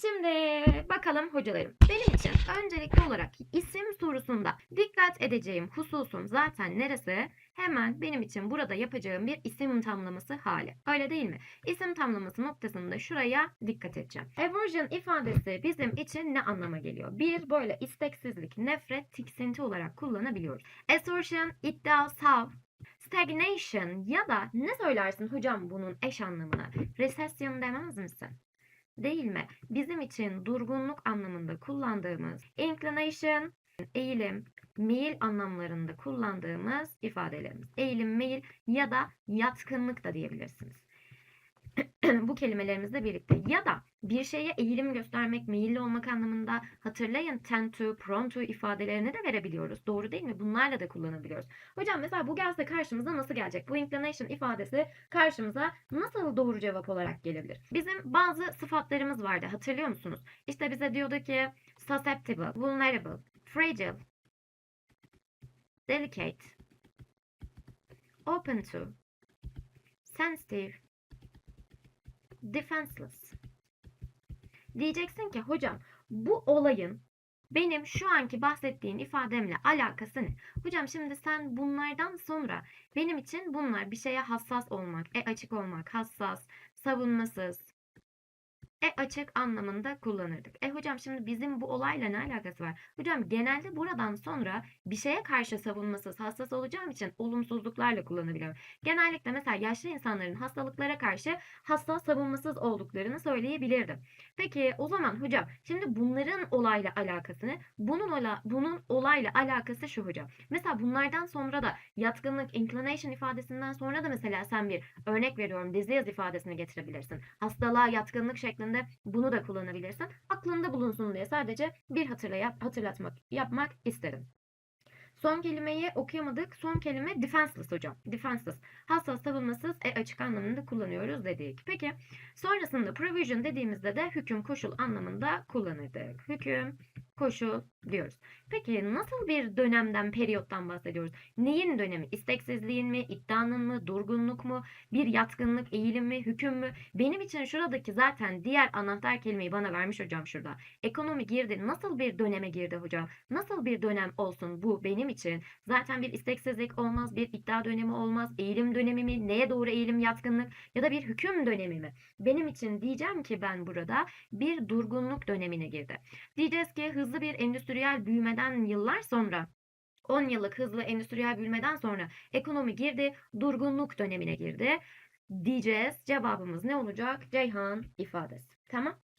Şimdi bakalım hocalarım. Benim için öncelikli olarak isim sorusunda dikkat edeceğim hususum zaten neresi? Hemen benim için burada yapacağım bir isim tamlaması hali. Öyle değil mi? İsim tamlaması noktasında şuraya dikkat edeceğim. Aversion ifadesi bizim için ne anlama geliyor? Bir, böyle isteksizlik, nefret, tiksinti olarak kullanabiliyoruz. Assertion, iddia, sav, stagnation ya da ne söylersin hocam bunun eş anlamına? Recession demez misin? Değil mi? Bizim için durgunluk anlamında kullandığımız inclination, eğilim, meyil anlamlarında kullandığımız ifadelerimiz. Eğilim, meyil ya da yatkınlık da diyebilirsiniz. Bu kelimelerimizle birlikte ya da bir şeye eğilim göstermek, meyilli olmak anlamında hatırlayın tend to, prone to ifadelerini de verebiliyoruz. Doğru değil mi? Bunlarla da kullanabiliyoruz. Hocam mesela bu gelse karşımıza nasıl gelecek? Bu inclination ifadesi karşımıza nasıl doğru cevap olarak gelebilir? Bizim bazı sıfatlarımız vardı. Hatırlıyor musunuz? İşte bize diyordu ki susceptible, vulnerable, fragile, delicate, open to, sensitive, defenseless. Diyeceksin ki hocam bu olayın benim şu anki bahsettiğim ifademle alakası ne? Hocam şimdi sen bunlardan sonra benim için bunlar bir şeye hassas olmak, e açık olmak, hassas, savunmasız, e açık anlamında kullanırdık. E hocam şimdi bizim bu olayla ne alakası var? Hocam genelde buradan sonra bir şeye karşı savunmasız, hassas olacağım için olumsuzluklarla kullanabiliyorum. Genellikle mesela yaşlı insanların hastalıklara karşı hassas, savunmasız olduklarını söyleyebilirdim. Peki o zaman hocam şimdi bunların olayla alakasını, bunun ola, bunun olayla alakası şu hocam. Mesela bunlardan sonra da yatkınlık, inclination ifadesinden sonra da mesela sen bir örnek veriyorum disease ifadesini getirebilirsin. Hastalığa yatkınlık şeklinde bunu da kullanabilirsin. Aklında bulunsun diye sadece bir hatırlayıp hatırlatmak yapmak istedim. Son kelimeyi okuyamadık. Son kelime defenseless hocam. Defenseless. Hassas, savunmasız, e açık anlamında kullanıyoruz dedik. Peki sonrasında provision dediğimizde de hüküm, koşul anlamında kullanırdık. Hüküm, koşul diyoruz. Peki nasıl bir dönemden, periyottan bahsediyoruz? Neyin dönemi? İsteksizliğin mi, iddianın mı, durgunluk mu, bir yatkınlık, eğilim mi, hüküm mü? Benim için şuradaki zaten diğer anahtar kelimeyi bana vermiş hocam şurada. Ekonomi girdi. Nasıl bir döneme girdi hocam? Nasıl bir dönem olsun bu benim için? Zaten bir isteksizlik olmaz, bir iddia dönemi olmaz, eğilim dönemi mi, neye doğru eğilim, yatkınlık ya da bir hüküm dönemi mi? Benim için diyeceğim ki ben burada bir durgunluk dönemine girdi. Diyeceğiz ki hızlı bir endüstriyel büyümeden yıllar sonra 10 yıllık hızlı endüstriyel büyümeden sonra ekonomi girdi, durgunluk dönemine girdi. Diyeceğiz. Cevabımız ne olacak? Ceyhan ifadesi. Tamam.